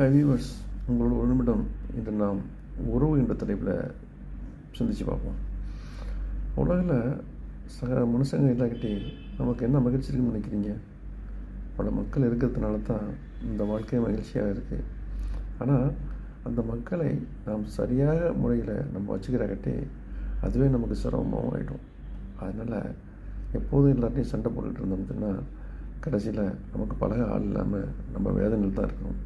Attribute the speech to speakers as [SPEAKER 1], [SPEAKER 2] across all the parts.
[SPEAKER 1] Hi viewers உங்களோட ஒரு நிமிடம் இன்று நாம் உறவு என்ற தலைப்பில் சிந்திச்சு பார்ப்போம். உலகில் சக மனுஷங்க இல்லாக்கிட்டே நமக்கு என்ன மகிழ்ச்சி இருக்குன்னு நினைக்கிறீங்க? பல மக்கள் இருக்கிறதுனால தான் இந்த வாழ்க்கை மகிழ்ச்சியாக இருக்குது ஆனால் அந்த மக்களை நாம் சரியாக முறையில் நம்ம வச்சுக்கிறாக்கட்டே அதுவே நமக்கு சிரமமாகவும் ஆகிடும் அதனால் எப்போதும் எல்லாத்தையும் சண்டை போட்டுக்கிட்டு இருந்தோம்னு சொன்னால் கடைசியில் நமக்கு பழக ஆள் இல்லாமல் நம்ம வேதனையில் தான் இருக்கணும்.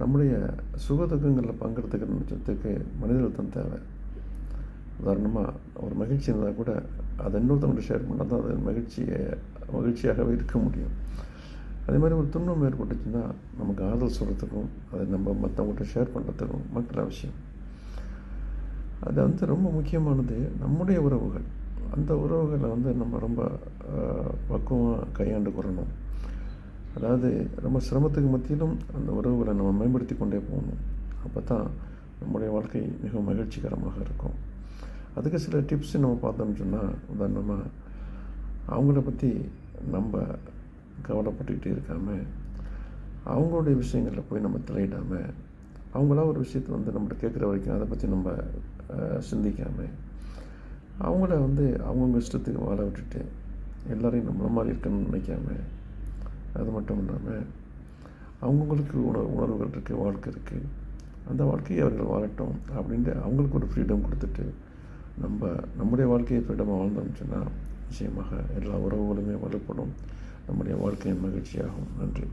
[SPEAKER 1] நம்முடைய சுகதுக்கங்களில் பங்கெடுத்துக்கிறதுக்கு மனிதர்கள் தான் தேவை. உதாரணமாக ஒரு மகிழ்ச்சி இருந்தால் கூட அதை இன்னொருத்தவங்க ஷேர் பண்ணால் தான் அது மகிழ்ச்சியை மகிழ்ச்சியாகவே இருக்க முடியும். அதே மாதிரி ஒரு துன்பம் ஏற்பட்டுச்சுன்னா நமக்கு ஆறுதல் சொல்கிறதுக்கும் அதை நம்ம மற்றவங்கள்ட்ட ஷேர் பண்ணுறதுக்கும் மக்கள் அவசியம். அது வந்து ரொம்ப முக்கியமானது நம்முடைய உறவுகள். அந்த உறவுகளை வந்து நம்ம ரொம்ப பக்குவமாக கையாண்டு கொள்ளணும். அதாவது ரொம்ப சிரமத்துக்கு மத்தியிலும் அந்த உறவுகளை நம்ம மேம்படுத்தி கொண்டே போகணும். அப்போ தான் நம்முடைய வாழ்க்கை மிக மகிழ்ச்சிகரமாக இருக்கும். அதுக்கு சில டிப்ஸ் நம்ம பார்த்தோம்னு சொன்னால் உதாரணமாக அவங்கள பற்றி நம்ம கவலைப்பட்டுக்கிட்டே இருக்காமல் அவங்களுடைய விஷயங்களில் போய் நம்ம தலையிடாமல் அவங்களா ஒரு விஷயத்தை வந்து நம்மகிட்ட கேட்குற வரைக்கும் அதை பற்றி நம்ம சிந்திக்காமல் அவங்கள வந்து அவங்கவுங்க இஷ்டத்துக்கு வாழ விட்டுட்டு எல்லோரையும் நம்மள மாதிரி இருக்கணும்னு நினைக்காம அது மட்டும் இல்லாமல் அவங்கவுங்களுக்கு உணர்வு உணர்வுகள் இருக்குது வாழ்க்கை இருக்குது அந்த வாழ்க்கையை அவர்கள் வாழட்டும் அப்படின்ட்டு அவங்களுக்கு ஒரு ஃப்ரீடம் கொடுத்துட்டு நம்ம நம்முடைய வாழ்க்கையை ஃப்ரீடமாக வாழ்ந்தோம்ச்சுன்னா சொன்னால் நிச்சயமாக எல்லா உறவுகளுமே வலுப்படும். நம்முடைய வாழ்க்கையின் மகிழ்ச்சியாகும். நன்றி.